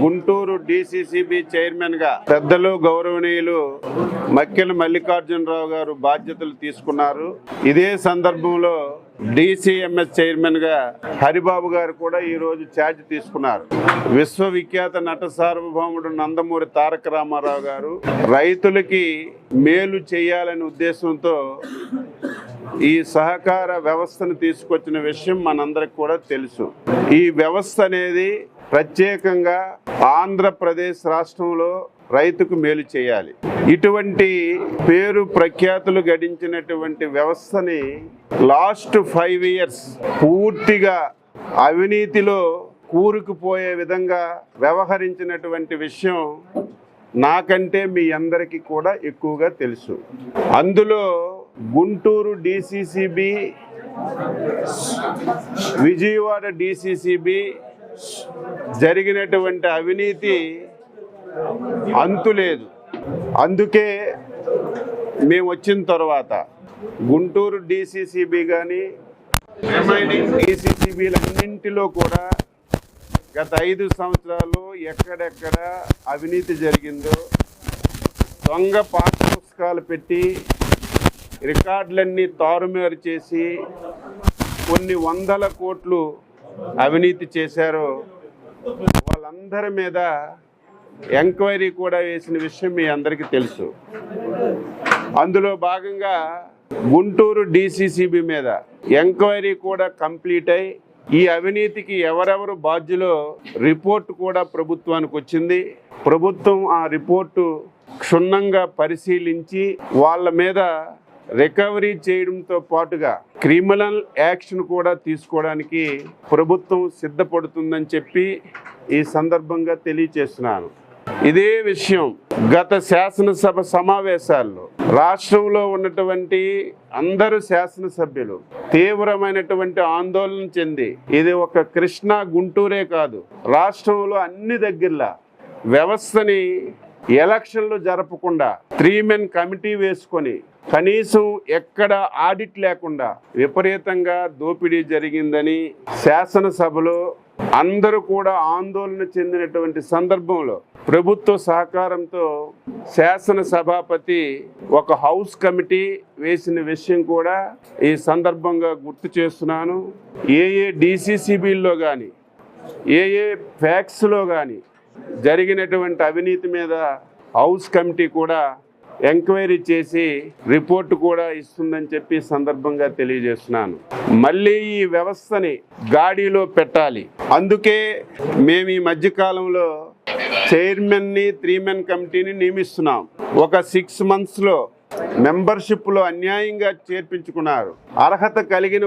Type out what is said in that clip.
Guntur DCCB చైర్మన్గా పెద్దలు గౌరవనీయులు మక్కెల మల్లికార్జునరావు గారు బాధ్యతలు తీసుకున్నారు. ఇదే సందర్భంలో డిసిఎంఎస్ చైర్మన్గా హరిబాబు గారు కూడా ఈ రోజు ఛార్జ్ తీసుకున్నారు. విశ్వవిఖ్యాత నట సార్వభౌముడు నందమూరి తారక రామారావు గారు రైతులకి మేలు చేయాలనే ఉద్దేశంతో ఈ సహకార వ్యవస్థను తీసుకొచ్చిన విషయం మనందరికి కూడా తెలుసు. ఈ వ్యవస్థ అనేది ప్రత్యేకంగా ఆంధ్రప్రదేశ్ రాష్ట్రంలో రైతుకు మేలు చేయాలి. ఇటువంటి పేరు ప్రఖ్యాతులు గడించినటువంటి వ్యవస్థని లాస్ట్ ఫైవ్ ఇయర్స్ పూర్తిగా అవినీతిలో కూరుకుపోయే విధంగా వ్యవహరించినటువంటి విషయం నాకంటే మీ అందరికీ కూడా ఎక్కువగా తెలుసు. అందులో గుంటూరు డిసిసిబి విజయవాడ డిసిసిబి జరిగినటువంటి అవినీతి అంతులేదు. అందుకే మేము వచ్చిన తర్వాత గుంటూరు డిసిసిబి కానీ రిమైనింగ్ డిసిసిబిలన్నింటిలో కూడా గత ఐదు సంవత్సరాలు ఎక్కడెక్కడ అవినీతి జరిగిందో దొంగ పాఠ పుస్తకాలు పెట్టి రికార్డులన్నీ తారుమారు చేసి కొన్ని వందల కోట్లు అవినీతి చేశారో వాళ్ళందరి మీద ఎంక్వైరీ కూడా వేసిన విషయం మీ అందరికీ తెలుసు. అందులో భాగంగా గుంటూరు డిసిసిబి మీద ఎంక్వైరీ కూడా కంప్లీట్ అయి ఈ అవినీతికి ఎవరెవరు బాధ్యులో రిపోర్ట్ కూడా ప్రభుత్వానికి వచ్చింది. ప్రభుత్వం ఆ రిపోర్టు క్షుణ్ణంగా పరిశీలించి వాళ్ళ మీద రికవరీ చేయడంతో పాటుగా క్రిమినల్ యాక్షన్ కూడా తీసుకోవడానికి ప్రభుత్వం సిద్ధపడుతుందని చెప్పి ఈ సందర్భంగా తెలియచేస్తున్నాను. ఇదే విషయం గత శాసనసభ సమావేశాల్లో రాష్ట్రంలో ఉన్నటువంటి అందరు శాసనసభ్యులు తీవ్రమైనటువంటి ఆందోళన చెంది ఇది ఒక కృష్ణా గుంటూరే కాదు రాష్ట్రంలో అన్ని దగ్గరలా వ్యవస్థని ఎలక్షన్లు జరపకుండా త్రీ మెన్ కమిటీ వేసుకొని కనీసం ఎక్కడ ఆడిట్ లేకుండా విపరీతంగా దోపిడీ జరిగిందని శాసనసభలో అందరూ కూడా ఆందోళన చెందినటువంటి సందర్భంలో ప్రభుత్వ సహకారంతో శాసన సభాపతి ఒక హౌస్ కమిటీ వేసిన విషయం కూడా ఈ సందర్భంగా గుర్తు చేస్తున్నాను. ఏ ఏ డిసిసిబిల్లో కానీ ఏ ఏ ఫ్యాక్స్లో కానీ జరిగినటువంటి అవినీతి మీద హౌస్ కమిటీ కూడా ఎంక్వైరీ చేసి రిపోర్ట్ కూడా ఇస్తుందని చెప్పి సందర్భంగా తెలియజేస్తున్నాను. మళ్ళీ ఈ వ్యవస్థని గాడిలో పెట్టాలి. అందుకే మేము ఈ మధ్యకాలంలో చైర్మన్ని త్రీ మెన్ కమిటీని నియమిస్తున్నాం. ఒక సిక్స్ మంత్స్లో మెంబర్షిప్లో అన్యాయంగా చేర్పించుకున్నారు. అర్హత కలిగిన